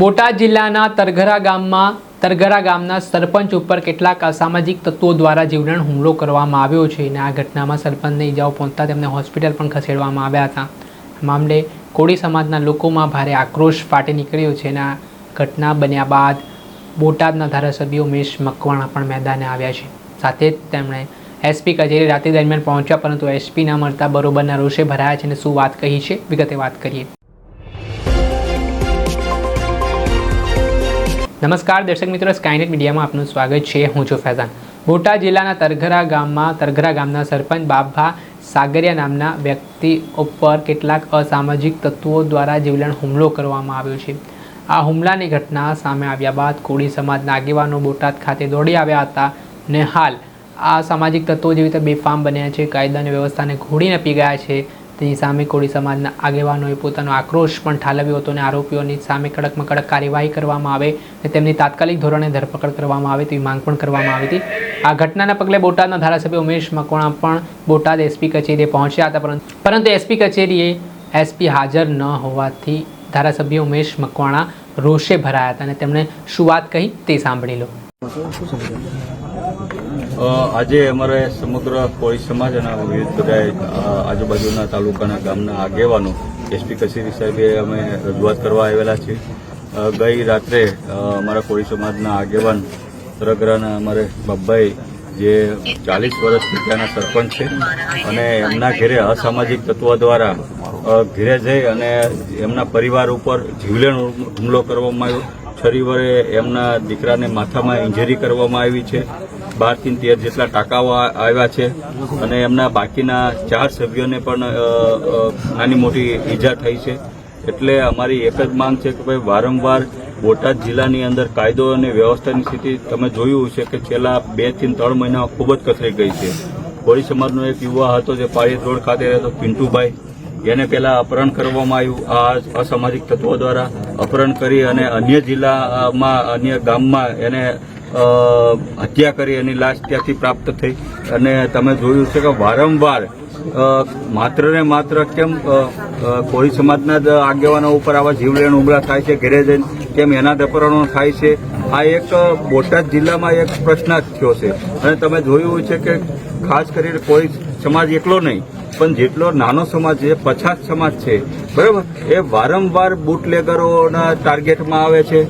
બોટાદ જિલ્લાના તરઘરા ગામમાં, તરઘરા ગામના સરપંચ ઉપર કેટલાક અસામાજિક તત્વો દ્વારા જીવલેણ હુમલો કરવામાં આવ્યો છે અને આ ઘટનામાં સરપંચને ઇજાઓ પહોંચતા તેમને હોસ્પિટલ પણ ખસેડવામાં આવ્યા હતા. મામલે કોળી સમાજના લોકોમાં ભારે આક્રોશ ફાટી નીકળ્યો છે અને આ ઘટના બન્યા બાદ બોટાદના ધારાસભ્ય ઉમેશ મકવાણા પણ મેદાને આવ્યા છે. સાથે જ તેમણે એસપી કચેરી રાત્રિ દરમિયાન પહોંચ્યા, પરંતુ એસપી ના મળતા બરોબરના રોષે ભરાયા છે અને શું વાત કહી છે, વિગતે વાત કરીએ. નમસ્કાર દર્શક મિત્રો સ્કાયનેટ મીડિયામાં આપનું સ્વાગત છે. હું છું ફૈઝાન. બોટાદ જિલ્લાના તરઘરા ગામમાં, તરઘરા ગામના સરપંચ બાબા સાગરિયા નામના વ્યક્તિ ઉપર કેટલાક અસામાજિક તત્વો દ્વારા જીવલેણ હુમલો કરવામાં આવ્યો છે. આ હુમલાની ઘટના સામે આવ્યા બાદ કોળી સમાજના આગેવાનો બોટાદ ખાતે દોડી આવ્યા હતા ને હાલ આ સામાજિક તત્વો જેવી રીતે બેફામ બન્યા છે, કાયદા અને વ્યવસ્થાને ઘોડીને પી ગયા છે. તેની સામે કોળી સમાજના આગેવાનોએ પોતાનો આક્રોશ પણ ઠાલવ્યો હતો અને આરોપીઓની સામે કડકમાં કડક કાર્યવાહી કરવામાં આવે અને તેમની તાત્કાલિક ધોરણે ધરપકડ કરવામાં આવે તેવી માંગ પણ કરવામાં આવી હતી. આ ઘટનાના પગલે બોટાદના ધારાસભ્ય ઉમેશ મકવાણા પણ બોટાદ એસપી કચેરીએ પહોંચ્યા હતા પરંતુ પરંતુ એસપી કચેરીએ એસપી હાજર ન હોવાથી ધારાસભ્ય ઉમેશ મકવાણા રોષે ભરાયા હતા અને તેમણે શું વાત કહી તે સાંભળી લો. આજે અમારે સમગ્ર કોળી સમાજ અને વિવિધ બધા આજુબાજુના તાલુકાના ગામના આગેવાનો એસપી કચેરી સાહેબે અમે રજૂઆત કરવા આવેલા છીએ. ગઈ રાત્રે અમારા કોળી સમાજના આગેવાન સરગરાના અમારે બાબાઈ જે ચાલીસ વર્ષથી ત્યાંના સરપંચ છે, અને એમના ઘેરે અસામાજિક તત્વો દ્વારા ઘેરે જઈ અને એમના પરિવાર ઉપર જીવલેણ હુમલો કરવામાં આવ્યો. છરીવરે એમના દીકરાને માથામાં ઇન્જરી કરવામાં આવી છે. બારથી તેર જેટલા ટાંકાઓ આવ્યા છે અને એમના બાકીના ચાર સભ્યોને પણ નાની મોટી ઈજા થઈ છે. એટલે અમારી એક જ માંગ છે કે ભાઈ વારંવાર બોટાદ જિલ્લાની અંદર કાયદો અને વ્યવસ્થાની સ્થિતિ તમે જોયું છે કે છેલ્લા બેથી ત્રણ મહિના ખૂબ જ કથળી ગઈ છે. કોળી સમાજનો એક યુવા હતો જે પાળીત રોડ ખાતે રહેતો પિન્ટુભાઈ. એને પહેલા અપહરણ કરવામાં આવ્યું. આ અસામાજિક તત્વો દ્વારા અપહરણ કરી અને અન્ય જિલ્લામાં, અન્ય ગામમાં એને હત્યા કરી એની લાશ ત્યાંથી પ્રાપ્ત થઈ. અને તમે જોયું છે કે વારંવાર માત્ર ને માત્ર કેમ કોળી સમાજના જ આગેવાનો ઉપર આવા જીવલેણ હુમલા થાય છે, ઘેરે જઈને, કેમ એના દપરણો થાય છે? આ એક બોટાદ જિલ્લામાં એક પ્રશ્ન જ થયો છે. અને તમે જોયું છે કે ખાસ કરીને કોળી સમાજ એકલો નહીં, પણ જેટલો નાનો સમાજ છે, પછાત સમાજ છે. બરાબર? એ વારંવાર બુટલેગરોના ટાર્ગેટમાં આવે છે.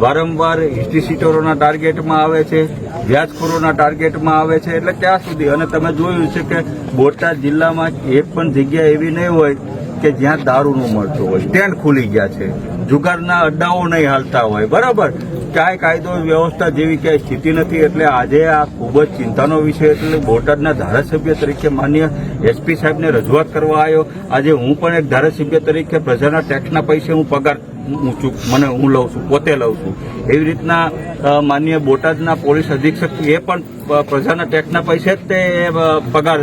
વારંવાર હિસ્ટ્રી સીટરોના ટાર્ગેટમાં આવે છે, વ્યાજખોરોના ટાર્ગેટમાં આવે છે, એટલે ક્યાં સુધી. અને તમે જોયું છે કે બોટાદ જિલ્લામાં એક પણ જગ્યા એવી નહીં હોય કે જ્યાં દારૂનું મળતું હોય. સ્ટેન્ડ ખુલી ગયા છે. જુગારના અડ્ડાઓ નહીં હાલતા હોય. બરાબર? કાંઈ કાયદો વ્યવસ્થા જેવી ક્યાંય સ્થિતિ નથી એટલે આજે આ ખૂબ જ ચિંતાનો વિષય એટલે બોટાદના ધારાસભ્ય તરીકે માન્ય એસપી સાહેબને રજૂઆત કરવા આવ્યો. આજે હું પણ એક ધારાસભ્ય તરીકે પ્રજાના ટેક્સના પૈસે હું પગાર ચૂક મને હું લઉં છું, પોતે લઉં છું. એવી રીતના માન્ય બોટાદના પોલીસ અધિક્ષક એ પણ પ્રજાના ટેક્સના પૈસે જ તે પગાર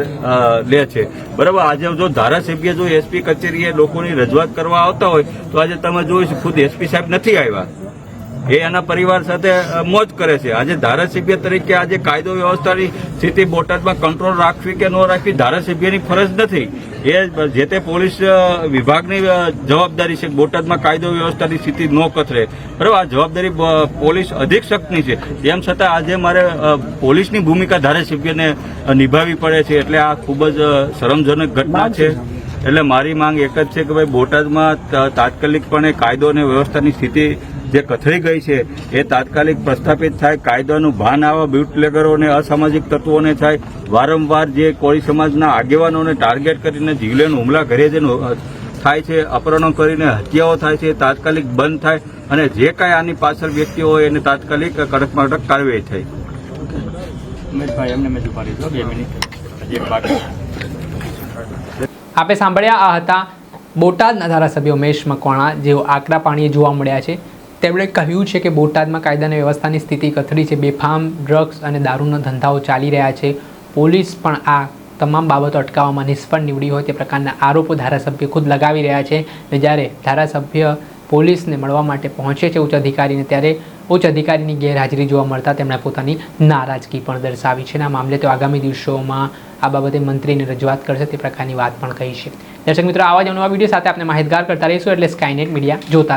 લે છે. બરાબર? આજે જો ધારાસભ્ય જો એસપી કચેરીએ લોકોની રજૂઆત કરવા આવતા હોય, તો આજે તમે જોયું ખુદ એસપી સાહેબ નથી આવ્યા. એ એના પરિવાર સાથે મોજ કરે છે. આજે ધારાસભ્ય તરીકે આજે કાયદો વ્યવસ્થાની સ્થિતિ બોટાદમાં કંટ્રોલ રાખવી કે ન રાખવી ધારાસભ્યની ફરજ નથી. એ જે તે પોલીસ વિભાગની જવાબદારી છે બોટાદમાં કાયદો વ્યવસ્થાની સ્થિતિ ન કથરે બરાબર આ જવાબદારી પોલીસ અધિક્ષકની છે. તેમ છતાં આજે મારે પોલીસની ભૂમિકા ધારાસભ્યને નિભાવવી પડે છે એટલે આ ખૂબ જ શરમજનક ઘટના છે. એટલે મારી માંગ એક જ છે કે ભાઈ બોટાદમાં તાત્કાલિકપણે કાયદો અને વ્યવસ્થાની સ્થિતિ જે કથળી ગઈ છે એ તાત્કાલિક પ્રસ્થાપિત થાય કાયદાનું ભાન આવા બુટલેગરોને અસામાજિક તત્વોને થાય વારંવાર જે કોળી સમાજના આગેવાનોને ટાર્ગેટ કરીને જીવલેણ હુમલા ઘરે જઈને થાય છે અપહરણો કરીને હત્યાઓ થાય છે તાત્કાલિક બંધ થાય અને જે કાંઈ આની પાછળ વ્યક્તિઓ હોય એને તાત્કાલિક કડકમાં કડક કાર્યવાહી થાય. ઉમેશભાઈ એમને મેં બે મિનિટ. આપે સાંભળ્યા આ હતા બોટાદના ધારાસભ્ય ઉમેશ મકવાણા જેઓ આકરા પાણીએ જોવા મળ્યા છે. તેમણે કહ્યું છે કે બોટાદમાં કાયદા અને વ્યવસ્થાની સ્થિતિ કથળી છે. બેફામ, ડ્રગ્સ અને દારૂના ધંધાઓ ચાલી રહ્યા છે. પોલીસ પણ આ તમામ બાબતો અટકાવવામાં નિષ્ફળ નીવડી હોય તે પ્રકારના આરોપો ધારાસભ્ય ખુદ લગાવી રહ્યા છે અને જ્યારે ધારાસભ્ય પોલીસને મળવા માટે પહોંચે છે ઉચ્ચ અધિકારીને, ત્યારે ઉચ્ચ અધિકારીની ગેરહાજરી જોવા મળતા તેમણે પોતાની નારાજગી પણ દર્શાવી છે. અને આ મામલે તો આગામી દિવસોમાં આ બાબતે મંત્રીને રજૂઆત કરશે તે પ્રકારની વાત પણ કહી છે. દર્શક મિત્રો, આવા જ નવા વીડિયો સાથે આપણે માહિતગાર કરતા રહીશું એટલે સ્કાયનેટ મીડિયા જોતા